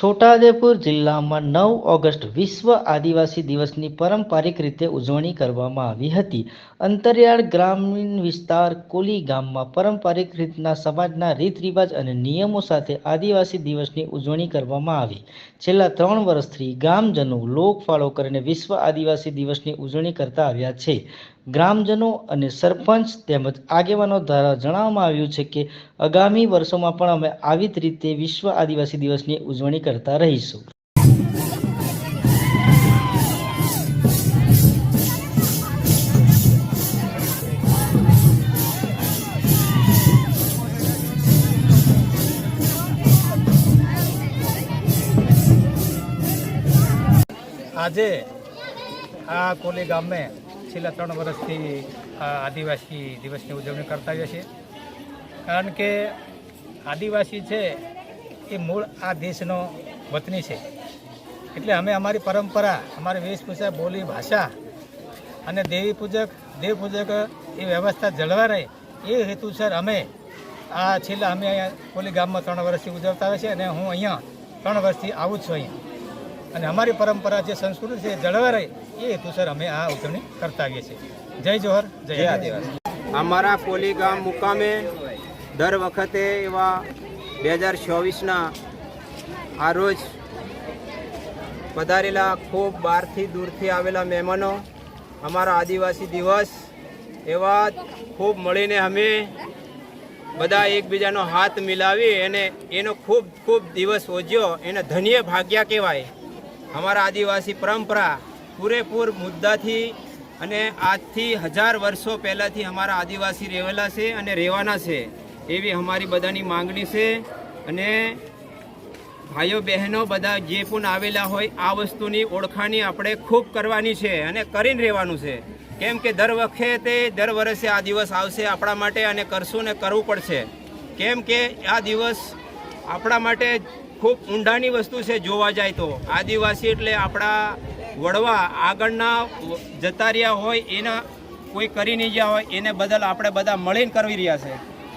છોટાઉદેપુર જિલ્લામાં નવ ઓગસ્ટ વિશ્વ આદિવાસી દિવસની પારંપરિક રીતે ઉજવણી કરવામાં આવી હતી. અંતરિયાળ ગ્રામીણ વિસ્તાર કોલી ગામમાં પારંપરિક રીતના સમાજના રીત રિવાજ અને નિયમો સાથે આદિવાસી દિવસની ઉજવણી કરવામાં આવી. છેલ્લા ત્રણ વર્ષથી ગામજનો લોકફાળો કરીને વિશ્વ આદિવાસી દિવસની ઉજવણી કરતા આવ્યા છે. ગ્રામજનો અને સરપંચ તેમજ આગેવાનો દ્વારા જણાવવામાં આવ્યું છે કે આગામી વર્ષોમાં પણ અમે આવી જ રીતે વિશ્વ આદિવાસી દિવસની ઉજવણી કરતા રહીશું. આજે આ કોલી ગામે છેલ્લા ત્રણ વર્ષથી આ આદિવાસી દિવસની ઉજવણી કરતા આવ્યા છીએ. કારણ કે આદિવાસી છે એ મૂળ આ દેશનો વતની છે. એટલે અમે અમારી પરંપરા, અમારી વેશભૂષા, બોલી, ભાષા અને દેવી પૂજક, દેવ પૂજક એ વ્યવસ્થા જળવા રહે એ હેતુસર અમે આ છેલ્લા અમે અહીંયા કોલી ગામમાં ત્રણ વર્ષથી ઉજવતા આવે છે અને હું અહીંયા ત્રણ વર્ષથી આવું જ છું અહીંયા. અને અમારી પરંપરા જે સંસ્કૃતિ છે જળવાઈ રહે એ હેતુસર અમે આ ઉજવણી કરતા આવીએ છીએ. જય જોહર જય આદિવાસી. અમારા કોલી ગામ મુકામે દર વખતે એવા બે હજાર ચોવીસના આ રોજ પધારેલા ખૂબ બહારથી દૂરથી આવેલા મહેમાનો અમારા આદિવાસી દિવસ એવા ખૂબ મળીને અમે બધા એકબીજાનો હાથ મિલાવી અને એનો ખૂબ ખૂબ દિવસ ઓજ્યો એને ધન્ય ભાગ્યા કહેવાય. અમારા આદિવાસી પરંપરા પૂરેપૂર મુદ્દાથી અને આજથી હજાર વર્ષો પહેલાંથી અમારા આદિવાસી રહેલા છે અને રહેવાના છે એવી અમારી બધાની માંગણી છે અને ભાઈઓ બહેનો બધા જે પણ આવેલા હોય આ વસ્તુની ઓળખાણી આપણે ખૂબ કરવાની છે અને કરીને રહેવાનું છે. કેમ કે દર વખતે, દર વર્ષે આ દિવસ આવશે આપણા માટે અને કરશું ને કરવું પડશે. કેમ કે આ દિવસ આપણા માટે ખૂબ ઊંડાની વસ્તુ છે જોવા જાય તો. આદિવાસી એટલે આપણા વડવા આગળના જતા રહ્યા હોય, એના કોઈ કરી નહીં ગયા હોય, એને બદલ આપણે બધા મળીને કરવી રહ્યા છે.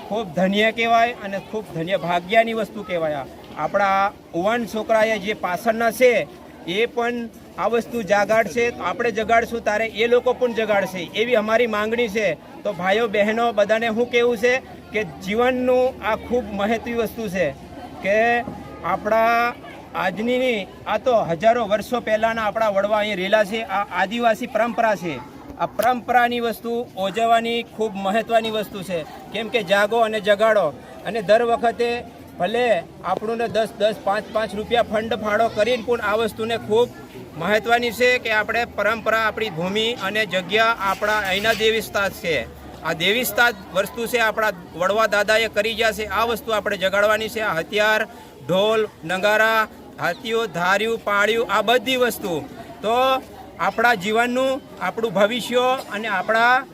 ખૂબ ધન્ય કહેવાય અને ખૂબ ધન્ય ભાગ્યાની વસ્તુ કહેવાય. આપણા યુવાન છોકરાએ જે પાછળના છે, એ પણ આ વસ્તુ જાગાડશે. આપણે જગાડશું, તારે એ લોકો પણ જગાડશે. એવી અમારી માંગણી છે. તો ભાઈઓ, બહેનો, બધાને શું કહેવું છે કે જીવનનું આ ખૂબ મહત્વી વસ્તુ છે કે આપણા આજની આ તો હજારો વર્ષો પહેલાંના આપણા વડવા અહીં રહેલા છે, આ આદિવાસી પરંપરા છે. આ પરંપરાની વસ્તુ ઓજવવાની ખૂબ મહત્ત્વની વસ્તુ છે. કેમ કે જાગો અને જગાડો. અને દર વખતે ભલે આપણુંને દસ દસ, પાંચ પાંચ રૂપિયા ફંડ ફાળો કરીને પણ આ વસ્તુને ખૂબ મહત્ત્વની છે કે આપણે પરંપરા, આપણી ભૂમિ અને જગ્યા આપણા અહીંના દેવીસ્થાન છે. આ દેવીસ્થાન વસ્તુ છે, આપણા વડવા દાદાએ કરી ગયા છે, આ વસ્તુ આપણે જગાડવાની છે. આ હથિયાર, ઢોલ, નગારા, હાથીઓ, ધાર્યું, પાળ્યું, આ બધી વસ્તુ. તો આપણા જીવનનું, આપણું ભવિષ્ય અને આપણા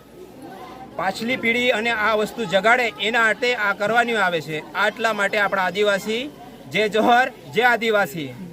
પાછલી પેઢી અને આ વસ્તુ જગાડે, એના માટે આ કરવાની આવે છે. આટલા માટે આપણા આદિવાસી જે જોહર જે આદિવાસી.